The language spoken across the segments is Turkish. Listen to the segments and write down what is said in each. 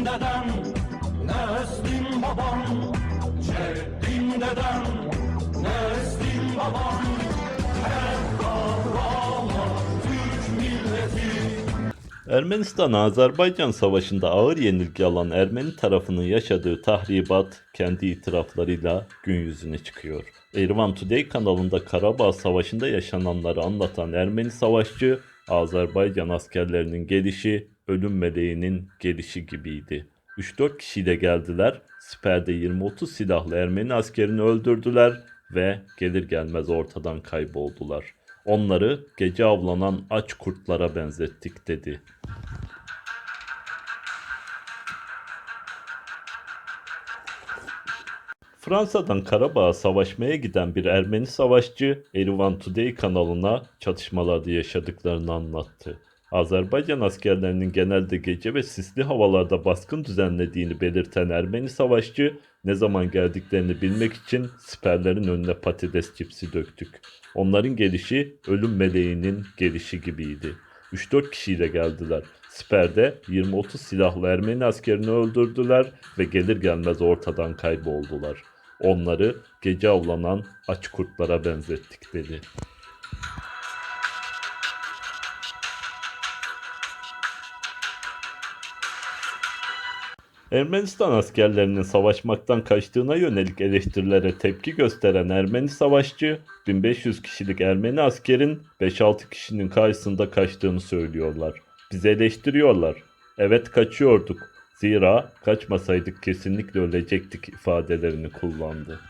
deden, neslin babam, ceddin deden, neslin babam, hep kahraman Türk milleti. Ermenistan-Azerbaycan savaşında ağır yenilgi alan Ermeni tarafının yaşadığı tahribat kendi itiraflarıyla gün yüzüne çıkıyor. Erivan Today kanalında Karabağ Savaşı'nda yaşananları anlatan Ermeni savaşçı, Azerbaycan askerlerinin gelişi, ölüm meleğinin gelişi gibiydi. 3-4 kişiyle geldiler, siperde 20-30 silahlı Ermeni askerini öldürdüler ve gelir gelmez ortadan kayboldular. Onları gece avlanan aç kurtlara benzettik dedi. Fransa'dan Karabağ'a savaşmaya giden bir Ermeni savaşçı Erivan Today kanalına çatışmalarda yaşadıklarını anlattı. Azerbaycan askerlerinin genelde gece ve sisli havalarda baskın düzenlediğini belirten Ermeni savaşçı ne zaman geldiklerini bilmek için siperlerin önüne patates cipsi döktük. Onların gelişi ölüm meleğinin gelişi gibiydi. 3-4 kişiyle geldiler. Siperde 20-30 silahlı Ermeni askerini öldürdüler ve gelir gelmez ortadan kayboldular. Onları gece avlanan aç kurtlara benzettik dedi. Ermenistan askerlerinin savaşmaktan kaçtığına yönelik eleştirilere tepki gösteren Ermeni savaşçı, 1500 kişilik Ermeni askerin 5-6 kişinin karşısında kaçtığını söylüyorlar. Bizi eleştiriyorlar. Evet kaçıyorduk. Zira kaçmasaydık kesinlikle ölecektik ifadelerini kullandı.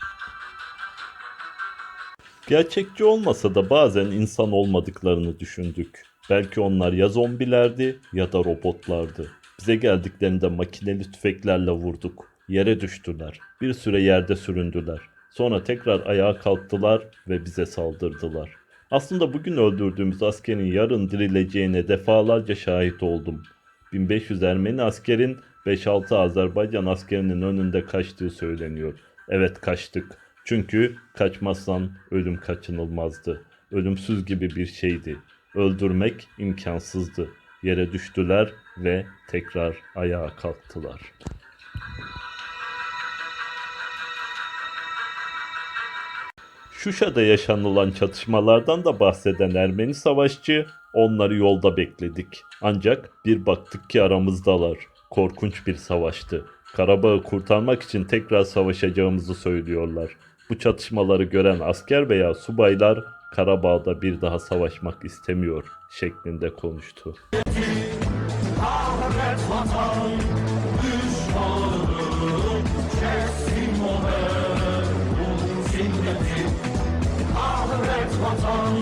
Gerçekçi olmasa da bazen insan olmadıklarını düşündük. Belki onlar ya zombilerdi ya da robotlardı. Bize geldiklerinde makineli tüfeklerle vurduk. Yere düştüler. Bir süre yerde süründüler. Sonra tekrar ayağa kalktılar ve bize saldırdılar. Aslında bugün öldürdüğümüz askerin yarın dirileceğine defalarca şahit oldum. 1500 Ermeni askerin 5-6 Azerbaycan askerinin önünde kaçtığı söyleniyor. Evet kaçtık. Çünkü kaçmazsan ölüm kaçınılmazdı. Ölümsüz gibi bir şeydi. Öldürmek imkansızdı. Yere düştüler ve tekrar ayağa kalktılar. Şuşa'da yaşanılan çatışmalardan da bahseden Ermeni savaşçı onları yolda bekledik. Ancak bir baktık ki aramızdalar. Korkunç bir savaştı. Karabağ'ı kurtarmak için tekrar savaşacağımızı söylüyorlar. Bu çatışmaları gören asker veya subaylar Karabağ'da bir daha savaşmak istemiyor şeklinde konuştu. Kahret vatan, düşmanım, keskin o be, bu zinneti. Kahret vatan,